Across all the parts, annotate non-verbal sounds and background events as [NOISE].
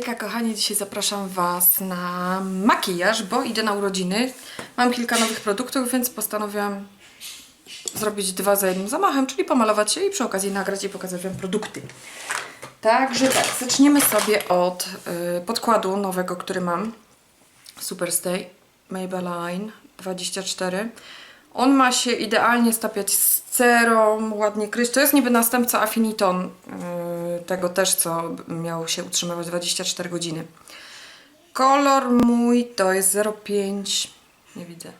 Hejka kochani, dzisiaj zapraszam Was na makijaż, bo idę na urodziny. Mam kilka nowych produktów, więc postanowiłam zrobić dwa za jednym zamachem, czyli pomalować się i przy okazji nagrać i pokazać Wam produkty. Także tak, zaczniemy sobie od y, podkładu nowego, który mam. Superstay Maybelline 24. On ma się idealnie stapiać z cerą, ładnie kryć. To jest niby następca Affiniton, yy, tego też, co miał się utrzymywać 24 godziny. Kolor mój to jest 05, nie widzę,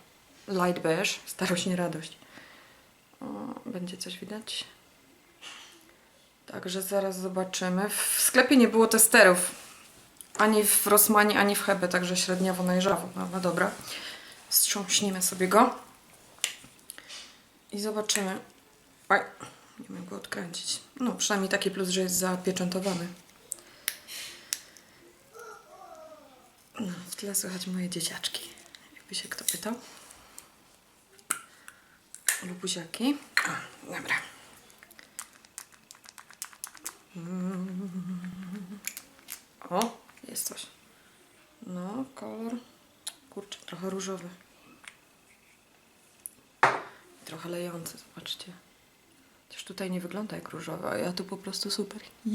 light beige, starość, nie radość. O, będzie coś widać? Także zaraz zobaczymy. W sklepie nie było testerów. Ani w Rossmanie, ani w Hebe, także średniowo najrzawo. No, no dobra. Wstrząśnijmy sobie go. I zobaczymy. Nie mogę go odkręcić. No, przynajmniej taki plus, że jest zapieczętowany. No, w tle słychać moje dzieciaczki. Jakby się kto pytał. Lubuziaki. O, dobra. O, jest coś. No, kolor. Kurczę, trochę różowy. Trochę lejący, zobaczcie. Chociaż tutaj nie wygląda jak różowy, a ja tu po prostu super. No,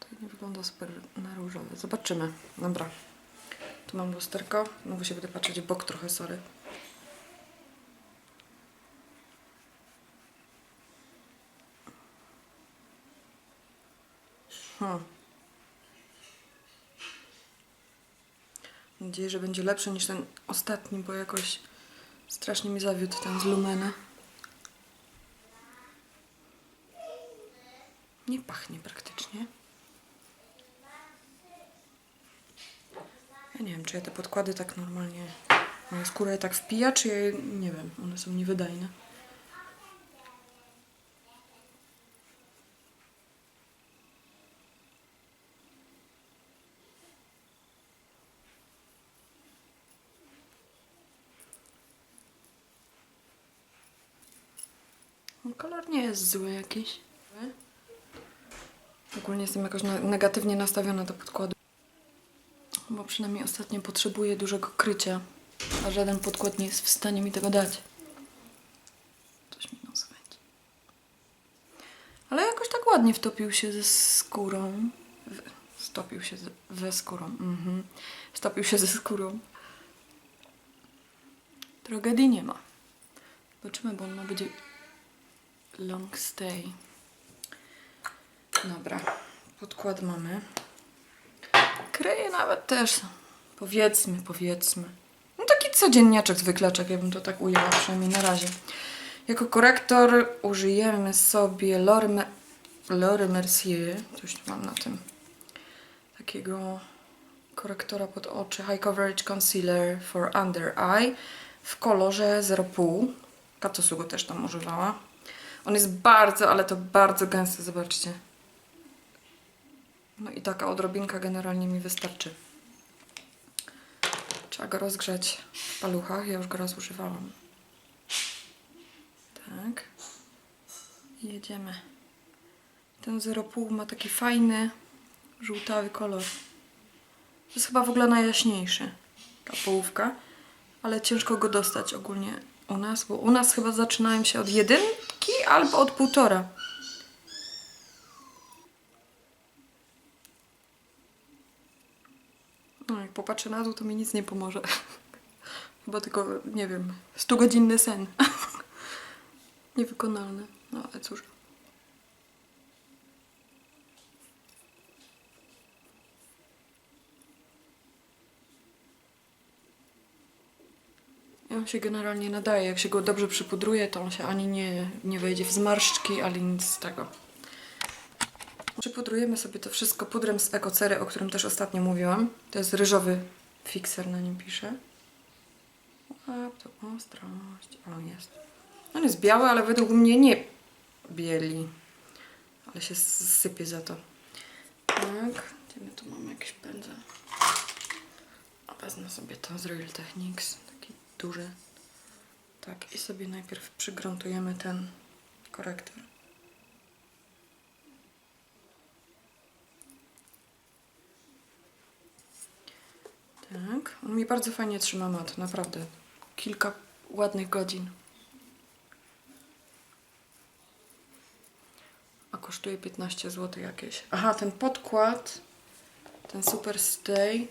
tutaj nie wygląda super na różowy. Zobaczymy. Dobra. Tu mam lusterko. Znowu się będę patrzeć w bok trochę, sorry. Hmm. Mam nadzieję, że będzie lepszy niż ten ostatni, bo jakoś strasznie mi zawiódł ten z Lumena. Nie pachnie praktycznie. Ja nie wiem, czy ja te podkłady tak normalnie... Moja skóra je tak wpija, czy ja je... Nie wiem, one są niewydajne. Kolor nie jest zły jakiś. Ogólnie jestem jakoś negatywnie nastawiona do podkładu. Bo przynajmniej ostatnio potrzebuję dużego krycia, a żaden podkład nie jest w stanie mi tego dać. Coś mi nos będzie. Ale jakoś tak ładnie wtopił się ze skórą. Stopił się ze, ze skórą. Mhm. Stopił się ze skórą. Tragedii nie ma. Zobaczymy, bo on ma być long stay. Dobra, podkład mamy. Kryje nawet też, powiedzmy, powiedzmy. No taki codzienniaczek, zwyklaczek, ja bym to tak ujęła, przynajmniej na razie. Jako korektor użyjemy sobie L'Oreal Me- L'Oreal Mercier, coś mam na tym, takiego korektora pod oczy, High Coverage Concealer for Under Eye w kolorze 0,5. Katosu go też tam używała. On jest bardzo, ale to bardzo gęsty, zobaczcie. No i taka odrobinka generalnie mi wystarczy. Trzeba go rozgrzać w paluchach. Ja już go raz używałam. Tak. I jedziemy. Ten 0,5 ma taki fajny, żółtawy kolor. To jest chyba w ogóle najjaśniejszy. Ta połówka. Ale ciężko go dostać ogólnie u nas, bo u nas chyba zaczynają się od jedynki albo od półtora. Popatrzę na to mi nic nie pomoże. [LAUGHS] Chyba tylko, nie wiem, 100-godzinny sen. [LAUGHS] Niewykonalny. No ale cóż. On się generalnie nadaje. Jak się go dobrze przypudruje, to on się ani nie, nie wejdzie w zmarszczki, ani nic z tego. Przypudrujemy sobie to wszystko pudrem z Ekocery, o którym też ostatnio mówiłam. To jest ryżowy fixer, na nim pisze. Łap to ostrość. O, jest. On jest biały, ale według mnie nie bieli. Ale się sypie za to. Tak. Gdzie my tu mamy jakiś pędzel? A Wezmę sobie to z Real Techniques. Taki duży. Tak, i sobie najpierw przygruntujemy ten korektor. Tak, on mi bardzo fajnie trzyma mat, naprawdę. Kilka ładnych godzin. A kosztuje 15 zł jakieś. Aha, ten podkład, ten Super Stay.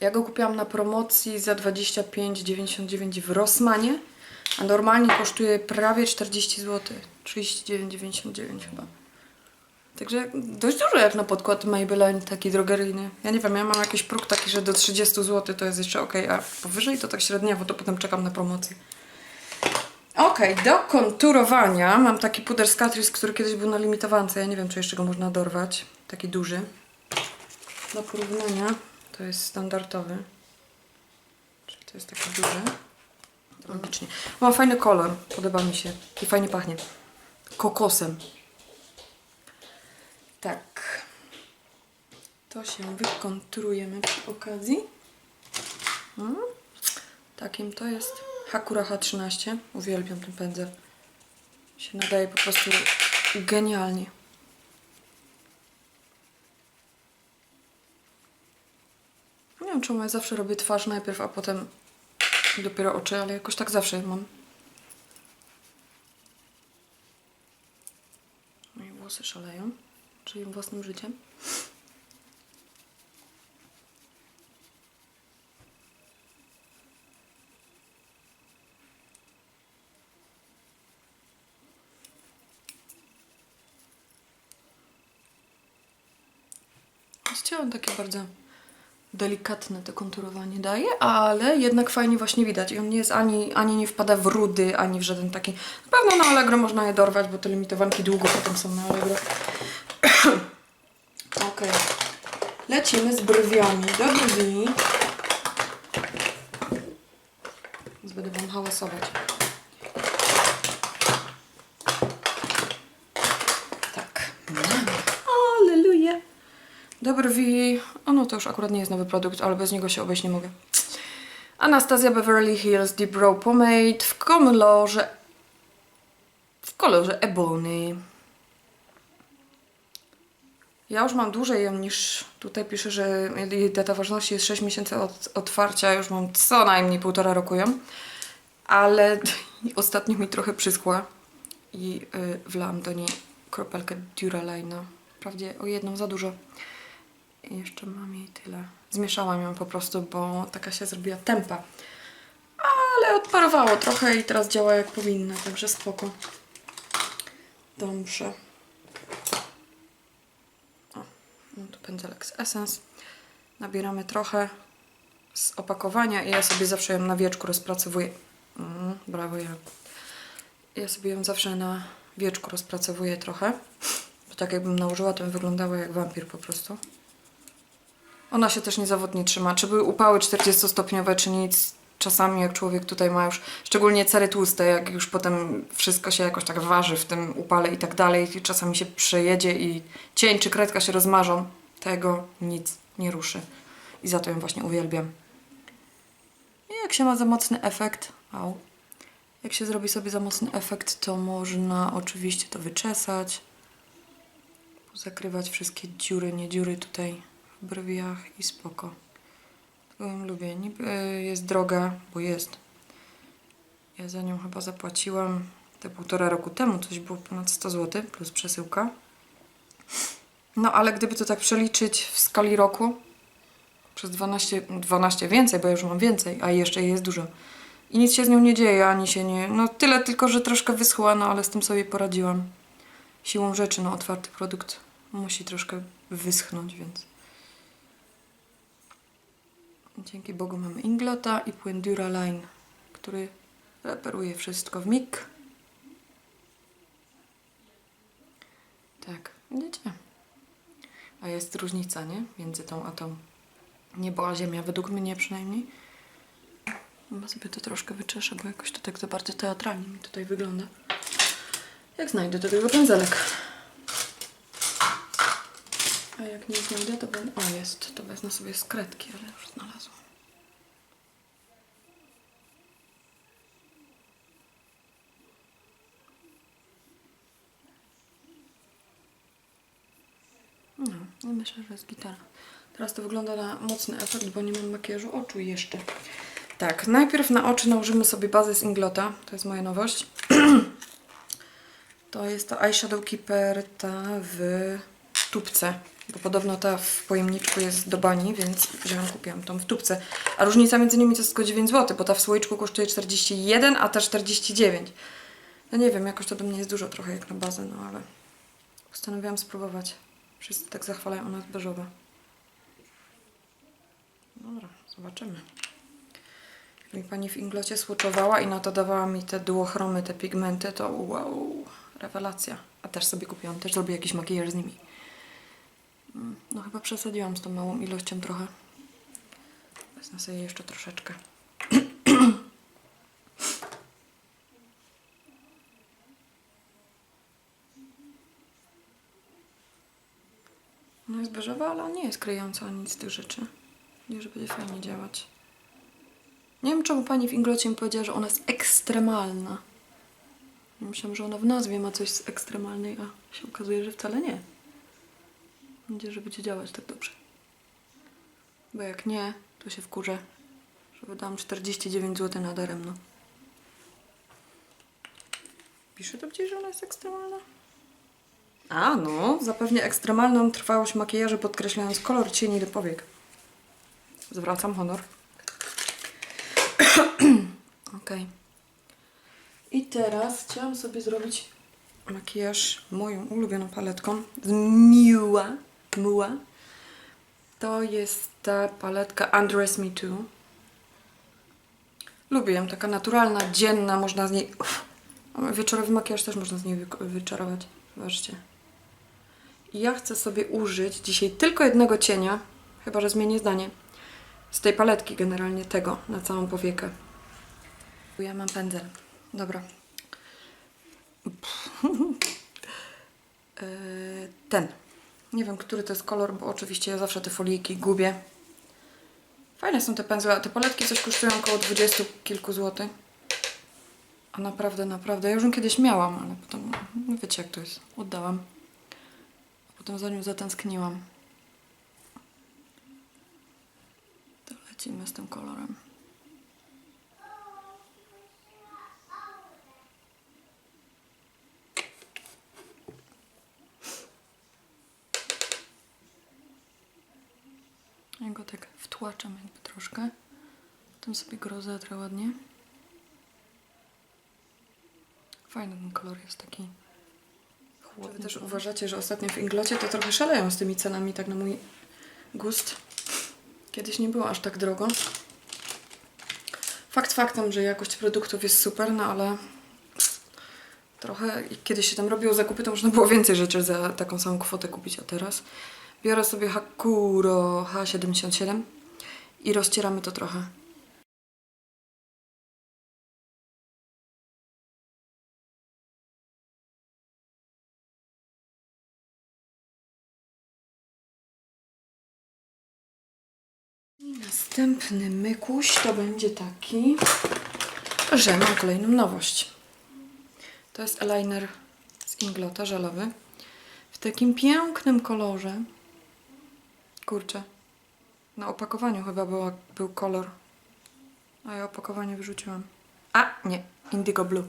Ja go kupiłam na promocji za 25,99 w Rossmanie, a normalnie kosztuje prawie 40 zł. 39,99 chyba. Także dość dużo jak na podkład Maybelline, taki drogeryjny. Ja nie wiem, ja mam jakiś próg taki, że do 30 zł to jest jeszcze ok, a powyżej to tak średniowo, to potem czekam na promocję. Ok, do konturowania mam taki puder z Catrice, który kiedyś był na limitowance. Ja nie wiem, czy jeszcze go można dorwać. Taki duży. Do porównania to jest standardowy. Czyli to jest taki duży. Logicznie. Ma fajny kolor, podoba mi się. I fajnie pachnie. Kokosem. Tak. To się wykonturujemy przy okazji. Mm. Takim to jest Hakura H13. Uwielbiam ten pędzel. Się nadaje po prostu genialnie. Nie wiem czemu ja zawsze robię twarz najpierw, a potem dopiero oczy, ale jakoś tak zawsze mam. Moje włosy szaleją. Żyję własnym życiem. Chciałam takie bardzo delikatne to konturowanie daje, ale jednak fajnie właśnie widać. I on nie jest ani, ani nie wpada w rudy, ani w żaden taki... Na pewno na Allegro można je dorwać, bo te limitowanki długo potem są na Allegro. Okej. Lecimy z brwiami. Do brwi. Będę Wam hałasować. Tak. Aleluja. Do brwi. O no to już akurat nie jest nowy produkt, ale bez niego się obejść nie mogę. Anastasia Beverly Hills Deep Brow Pomade w kolorze w kolorze ebony. Ja już mam dłużej ją niż tutaj pisze, że jej data ważności jest 6 miesięcy od otwarcia. Już mam co najmniej półtora roku ją. Ale [LAUGHS] ostatnio mi trochę przyschła i y, wlałam do niej kropelkę Duralina. Wprawdzie o jedną za dużo. I jeszcze mam jej tyle. Zmieszałam ją po prostu, bo taka się zrobiła tempa. Ale odparowało trochę i teraz działa jak powinna, także spoko. Dobrze. O, no to pędzelek z Essence. Nabieramy trochę z opakowania i ja sobie zawsze ją na wieczku rozpracowuję. Mm, brawo ja. Ja sobie ją zawsze na wieczku rozpracowuję trochę. Bo tak jakbym nałożyła, to wyglądała jak wampir po prostu. Ona się też niezawodnie trzyma. Czy były upały 40-stopniowe, czy nic. Czasami jak człowiek tutaj ma już, szczególnie cery tłuste, jak już potem wszystko się jakoś tak waży w tym upale i tak dalej, i czasami się przejedzie i cień czy kredka się rozmarzą, tego nic nie ruszy. I za to ją właśnie uwielbiam. I jak się ma za mocny efekt, au, jak się zrobi sobie za mocny efekt, to można oczywiście to wyczesać, zakrywać wszystkie dziury, nie dziury tutaj w brwiach i spoko. Tego ją lubię. Niby jest droga, bo jest. Ja za nią chyba zapłaciłam te półtora roku temu, coś było ponad 100 zł plus przesyłka. No ale gdyby to tak przeliczyć w skali roku, przez 12, 12 więcej, bo ja już mam więcej, a jeszcze jej jest dużo. I nic się z nią nie dzieje, ani się nie... No tyle tylko, że troszkę wyschła, no ale z tym sobie poradziłam. Siłą rzeczy, no otwarty produkt musi troszkę wyschnąć, więc... Dzięki Bogu mamy Inglota i płyn Duraline, który reperuje wszystko w mig. Tak, widzicie? A jest różnica, nie? Między tą a tą. Niebo a ziemia, według mnie przynajmniej. Chyba sobie to troszkę wyczeszę, bo jakoś to tak za bardzo teatralnie mi tutaj wygląda. Jak znajdę do tego pędzelek? A jak nie znajdę, to będę... O, jest. To wezmę sobie z ale już znalazłam. No, i myślę, że jest gitara. Teraz to wygląda na mocny efekt, bo nie mam makijażu oczu jeszcze. Tak, najpierw na oczy nałożymy sobie bazę z Inglota. To jest moja nowość. [CLEARS THROAT] To jest to Eyeshadow Keeper ta w tubce. Bo podobno ta w pojemniczku jest do bani, więc wziąłem, kupiłam tą w tubce. A różnica między nimi to jest tylko 9 zł, bo ta w słoiczku kosztuje 41, a ta 49. No nie wiem, jakoś to do mnie jest dużo trochę jak na bazę, no ale postanowiłam spróbować. Wszyscy tak zachwalają, ona jest beżowa. Dobra, zobaczymy. Jak mi pani w inglocie słoczowała i na to dawała mi te duochromy, te pigmenty, to wow, rewelacja. A też sobie kupiłam, też zrobię jakiś makijaż z nimi. Mm, No chyba przesadziłam z tą małą ilością trochę. Wezmę sobie jeszcze troszeczkę. No jest beżowa, ale nie jest kryjąca ani z tych rzeczy. Nie, że będzie fajnie działać. Nie wiem, czemu pani w Inglocie mi powiedziała, że ona jest ekstremalna. Myślałam, że ona w nazwie ma coś z ekstremalnej, a się okazuje, że wcale nie. Mam nadzieję, że będzie działać tak dobrze. Bo jak nie, to się wkurzę, że wydałam 49 zł na daremno. Pisze to gdzieś, że ona jest ekstremalna? A, no, zapewnie ekstremalną trwałość makijażu, podkreślając kolor cieni do powiek. Zwracam honor. [CLEARS THROAT] Okej. I teraz chciałam sobie zrobić makijaż moją ulubioną paletką z Miła. Miła. To jest ta paletka Undress Me Too. Lubię ją, taka naturalna, dzienna, można z niej... Uff. Wieczorowy makijaż też można z niej wyko- wyczarować. Zobaczcie. I ja chcę sobie użyć dzisiaj tylko jednego cienia, chyba że zmienię zdanie, z tej paletki generalnie tego na całą powiekę. Ja mam pędzel. Dobra. Yy, [LAUGHS] Ten. Nie wiem, który to jest kolor, bo oczywiście ja zawsze te folijki gubię. Fajne są te pędzle, a te paletki coś kosztują około 20 kilku złotych. A naprawdę, naprawdę. Ja już ją kiedyś miałam, ale potem, no wiecie jak to jest, oddałam. Potem za nią zatęskniłam. To lecimy z tym kolorem. Ja go tak wtłaczam jakby troszkę. Potem sobie go rozetrę ładnie. Fajny ten kolor jest taki chłodny. Wy też uważacie, że ostatnio w Inglocie to trochę szaleją z tymi cenami, tak na mój gust. Kiedyś nie było aż tak drogo. Fakt faktem, że jakość produktów jest super, no ale trochę kiedyś się tam robiło zakupy, to można było więcej rzeczy za taką samą kwotę kupić, a teraz biorę sobie Hakuro H77 i rozcieramy to trochę. I następny mykuś to będzie taki, że mam kolejną nowość. To jest eyeliner z Inglota żelowy w takim pięknym kolorze. Kurczę, na opakowaniu chyba był kolor, a ja opakowanie wyrzuciłam. A, nie, indigo blue.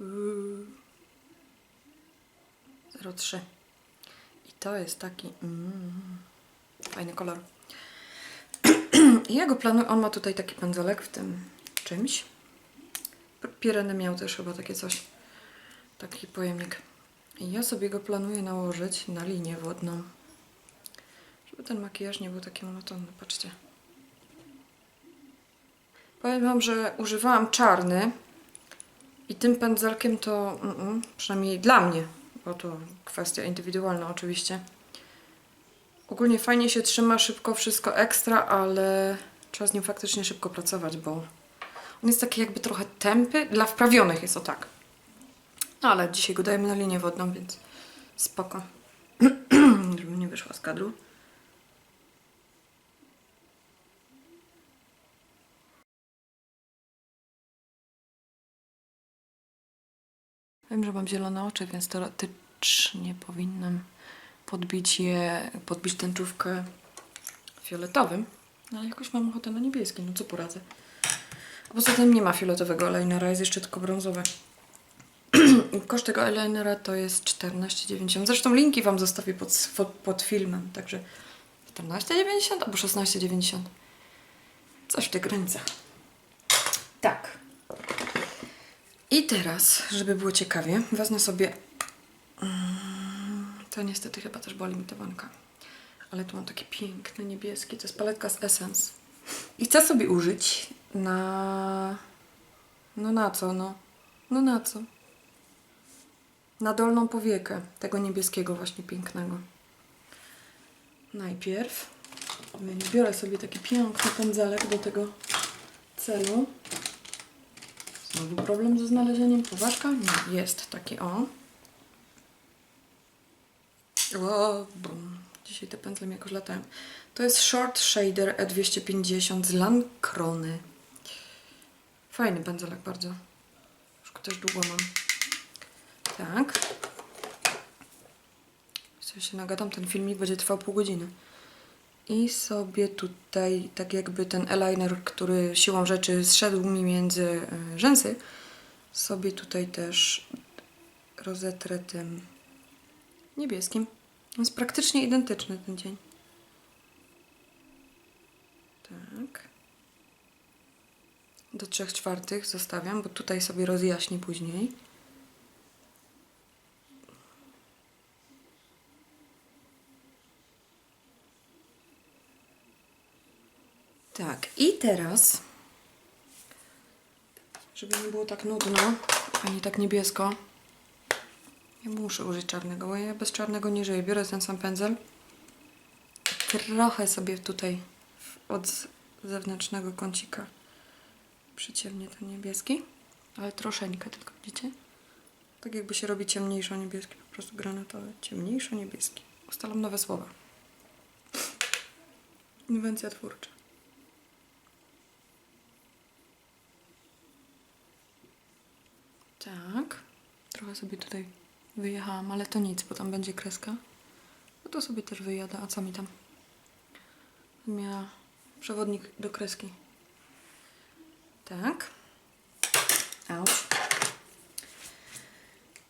Uuu. 03. I to jest taki mm, fajny kolor. [CLEARS THROAT] I ja go planuję, on ma tutaj taki pędzelek w tym czymś. Pireny miał też chyba takie coś, taki pojemnik. Ja sobie go planuję nałożyć na linię wodną, żeby ten makijaż nie był taki monotonny. Patrzcie. Powiem Wam, że używałam czarny i tym pędzelkiem to, mm, mm, przynajmniej dla mnie, bo to kwestia indywidualna oczywiście. Ogólnie fajnie się trzyma, szybko wszystko ekstra, ale trzeba z nim faktycznie szybko pracować, bo on jest taki jakby trochę tępy. Dla wprawionych jest o tak. No ale dzisiaj go dajemy na linię wodną, więc spoko. [CLEARS THROAT] Żeby nie wyszła z kadru. Wiem, że mam zielone oczy, więc to ty acz nie powinnam podbić je, podbić tęczówkę fioletowym. No ale jakoś mam ochotę na niebieski, no co poradzę. A poza tym nie ma fioletowego eyelinera, jest jeszcze tylko brązowy. Koszt tego eyelinera to jest 14,90. Zresztą linki Wam zostawię pod, pod, filmem, także 14,90 albo 16,90. Coś w tych granicach. Tak. I teraz, żeby było ciekawie, wezmę sobie. Mm, To niestety chyba też była limitowanka. Ale tu mam taki piękny niebieski. To jest paletka z Essence. I chcę sobie użyć na. No na co, no? No na co? Na dolną powiekę tego niebieskiego, właśnie pięknego. Najpierw biorę sobie taki piękny pędzelek do tego celu. Znowu problem ze znalezieniem poważka? Nie, jest taki o. O, bum. Dzisiaj te pędzle mi jakoś latają. To jest Short Shader E250 z Lancrony. Fajny pędzelek bardzo. Już też długo mam. Tak. Co się nagadam, ten filmik będzie trwał pół godziny. I sobie tutaj, tak jakby ten eyeliner, który siłą rzeczy zszedł mi między e, rzęsy, sobie tutaj też rozetrę tym niebieskim. Jest praktycznie identyczny ten dzień. Tak. Do trzech czwartych zostawiam, bo tutaj sobie rozjaśnię później. Tak, i teraz, żeby nie było tak nudno, ani tak niebiesko, ja muszę użyć czarnego, bo ja bez czarnego nie żyję. Biorę ten sam pędzel, trochę sobie tutaj od zewnętrznego kącika przyciemnię ten niebieski, ale troszeczkę tylko, widzicie? Tak jakby się robi ciemniejszo niebieski, po prostu granatowy, ciemniejszo niebieski. Ustalam nowe słowa. Inwencja twórcza. Tak. Trochę sobie tutaj wyjechałam, ale to nic, bo tam będzie kreska. No to sobie też wyjadę. A co mi tam? Miała przewodnik do kreski. Tak. Auć.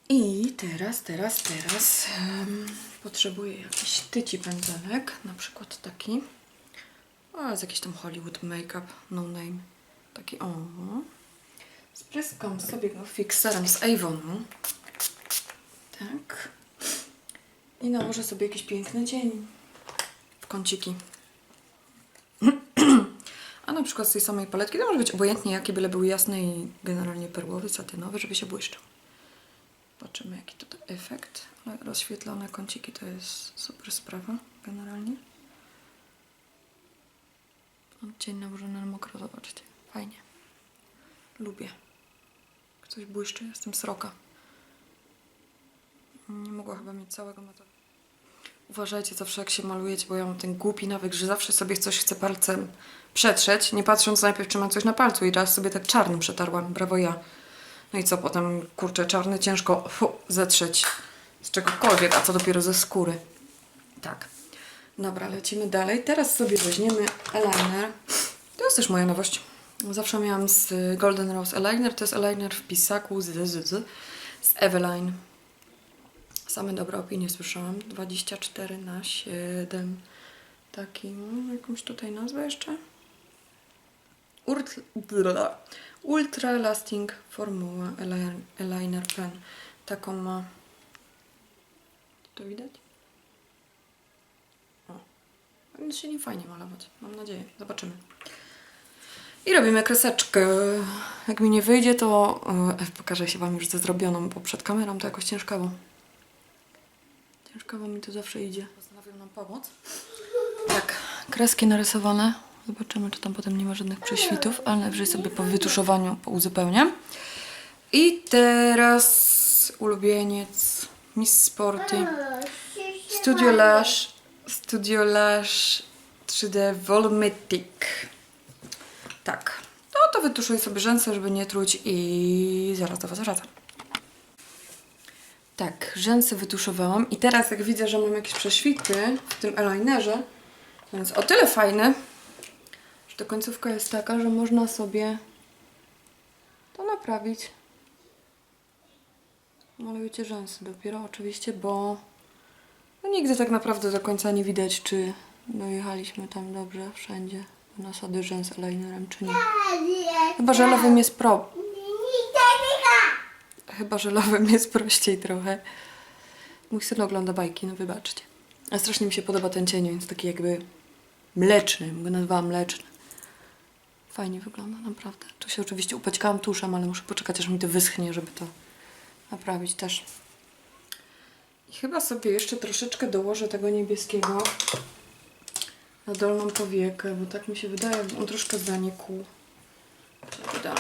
I teraz, teraz, teraz em, potrzebuję jakiś tyci pędzelek. Na przykład taki. O, z jakiś tam Hollywood Makeup, no name. Taki o. Spryskam sobie go fixerem z Avonu. Tak. I nałożę sobie jakiś piękny dzień w kąciki. [CLEARS THROAT] A na przykład z tej samej paletki to może być obojętnie jaki, byle był jasny i generalnie perłowy, satynowy, żeby się błyszczał. Zobaczymy jaki tutaj efekt. Ale rozświetlone kąciki to jest super sprawa generalnie. Odcień nałożony na mokro, zobaczcie. Fajnie. Lubię. Ktoś błyszczy, jestem sroka. Nie mogła chyba mieć całego matoru. Uważajcie zawsze jak się malujecie, bo ja mam ten głupi nawyk, że zawsze sobie coś chcę palcem przetrzeć, nie patrząc najpierw, czy mam coś na palcu i raz sobie tak czarnym przetarłam, brawo ja. No i co potem, kurczę, czarny ciężko fu, zetrzeć z czegokolwiek, a co dopiero ze skóry. Tak. Dobra, lecimy dalej. Teraz sobie weźmiemy eyeliner. To jest też moja nowość. Zawsze miałam z Golden Rose Eyeliner. To jest eyeliner w pisaku z, z, z, z Eveline. Same dobre opinie słyszałam. 24 na 7. Taki, no, jakąś tutaj nazwę jeszcze? Urt, bla. Ultra Lasting Formuła Eyeliner- Pen. Taką ma. To widać? O. Powinno się nie fajnie malować. Mam nadzieję. Zobaczymy. I robimy kreseczkę. Jak mi nie wyjdzie, to e, pokażę się Wam już ze zrobioną, bo przed kamerą to jakoś ciężkawo. Ciężkawo mi to zawsze idzie. Postanowił nam pomóc. Tak, kreski narysowane. Zobaczymy, czy tam potem nie ma żadnych prześwitów, ale najwyżej sobie po wytuszowaniu uzupełniam. I teraz ulubieniec Miss Sporty Studio Lash Studio Lash 3D Volumetric. Tak. No to wytuszuję sobie rzęsy, żeby nie truć i zaraz do Was wracam. Tak, rzęsy wytuszowałam i teraz jak widzę, że mam jakieś prześwity w tym eyelinerze, więc o tyle fajne, że ta końcówka jest taka, że można sobie to naprawić. Malujecie rzęsy dopiero oczywiście, bo no nigdy tak naprawdę do końca nie widać, czy dojechaliśmy tam dobrze wszędzie nasady rzęs eyelinerem, czy nie. Chyba żelowym jest pro... Chyba żelowym jest prościej trochę. Mój syn ogląda bajki, no wybaczcie. A strasznie mi się podoba ten cień, więc taki jakby mleczny, go nazwała mleczny. Fajnie wygląda, naprawdę. Tu się oczywiście upaćkałam tuszem, ale muszę poczekać, aż mi to wyschnie, żeby to naprawić też. I chyba sobie jeszcze troszeczkę dołożę tego niebieskiego na dolną powiekę, bo tak mi się wydaje, on troszkę zanikł. To.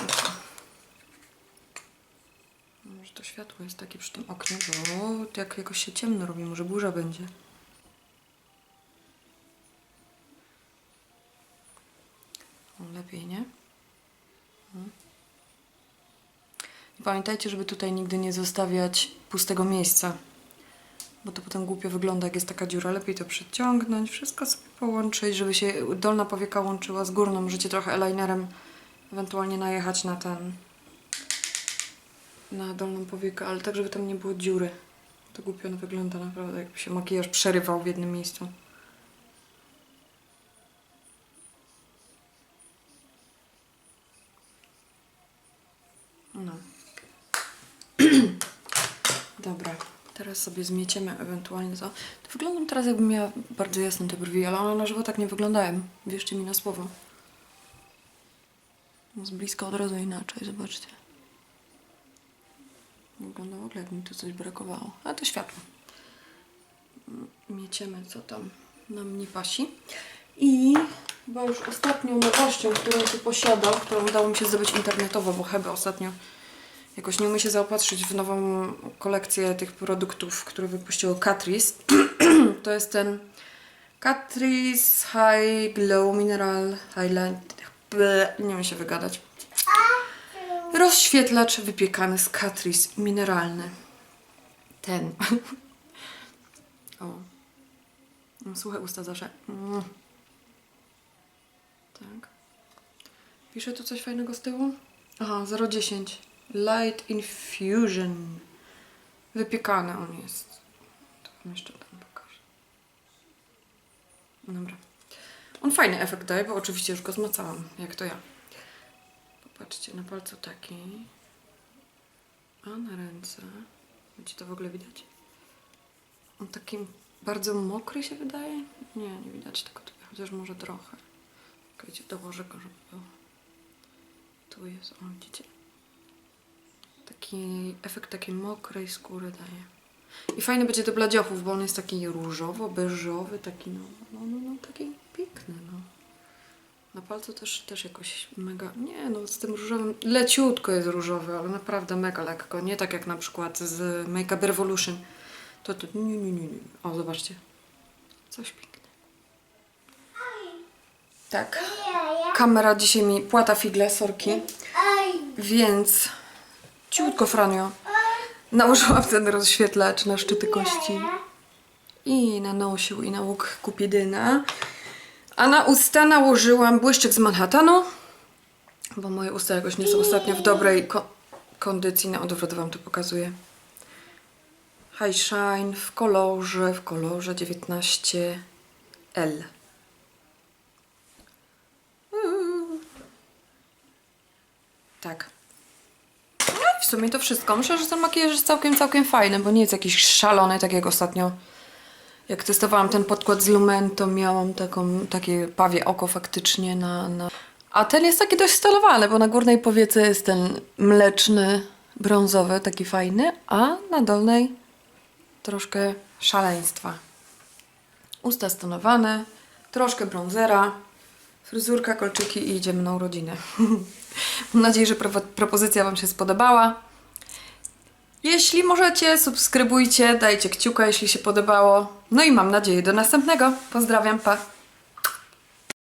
Może to światło jest takie przy tym oknie, bo jak jakoś się ciemno robi, może burza będzie. Lepiej, nie? I Pamiętajcie, żeby tutaj nigdy nie zostawiać pustego miejsca, bo to potem głupio wygląda, jak jest taka dziura. Lepiej to przeciągnąć, wszystko sobie połączyć, żeby się dolna powieka łączyła z górną. Możecie trochę eyelinerem ewentualnie najechać na ten, na dolną powiekę, ale tak, żeby tam nie było dziury. To głupio wygląda naprawdę, jakby się makijaż przerywał w jednym miejscu. No. [CLEARS THROAT] Dobra, teraz sobie zmieciemy ewentualnie to. to. Wyglądam teraz jakbym miała bardzo jasne te brwi, ale one na żywo tak nie wyglądają. Wierzcie mi na słowo. Z bliska od razu inaczej, zobaczcie. Wygląda w ogóle, jak mi tu coś brakowało. Ale to światło. Mieciemy, co tam nam nie pasi. I chyba już ostatnią nowością, którą tu posiadam, którą udało mi się zdobyć internetowo, bo chyba ostatnio jakoś nie umie się zaopatrzyć w nową kolekcję tych produktów, które wypuściło Catrice. [CLEARS THROAT] to jest ten Catrice High Glow Mineral Highlight. Nie umiem się wygadać. Rozświetlacz wypiekany z Catrice mineralny. Ten. [LAUGHS] o. Suche usta zawsze. Mm. Tak. Pisze tu coś fajnego z tyłu? Aha, 010. Light Infusion. Wypiekany on jest. To wam jeszcze tam pokażę. Dobra. On fajny efekt daje, bo oczywiście już go zmacałam, jak to ja. Popatrzcie, na palcu taki. A na ręce. Będzie to w ogóle widać? On taki bardzo mokry się wydaje? Nie, nie widać tego tutaj, chociaż może trochę. Czekajcie, dołożę go, żeby było. Tu jest, o widzicie? Taki efekt takiej mokrej skóry daje. I fajny będzie do bladziochów, bo on jest taki różowo-beżowy, taki no, no, no, no taki piękny, no. Na palcu też, też jakoś mega, nie no, z tym różowym, leciutko jest różowy, ale naprawdę mega lekko, nie tak jak na przykład z Make Up Revolution. To to, nie, nie, nie, nie. O, zobaczcie. Coś piękne. Tak. Kamera dzisiaj mi płata figle, sorki. Więc ciutko Franio nałożyłam ten rozświetlacz na szczyty kości i na nosił i na łuk kupidyna. A na usta nałożyłam błyszczyk z Manhattanu, bo moje usta jakoś nie są ostatnio w dobrej ko- kondycji. Na odwrót wam to pokazuję. High Shine w kolorze, w kolorze 19L. Mm. Tak. Sumie to wszystko. Myślę, że ten makijaż jest całkiem, całkiem fajny, bo nie jest jakiś szalony, tak jak ostatnio. Jak testowałam ten podkład z Lumen, to miałam taką, takie pawie oko faktycznie na, na... A ten jest taki dość stalowany, bo na górnej powiece jest ten mleczny, brązowy, taki fajny, a na dolnej troszkę szaleństwa. Usta stonowane, troszkę bronzera, fryzurka, kolczyki i idziemy na urodziny. [LAUGHS] Mam nadzieję, że pro- propozycja Wam się spodobała. Jeśli możecie, subskrybujcie, dajcie kciuka, jeśli się podobało. No i mam nadzieję do następnego. Pozdrawiam, pa!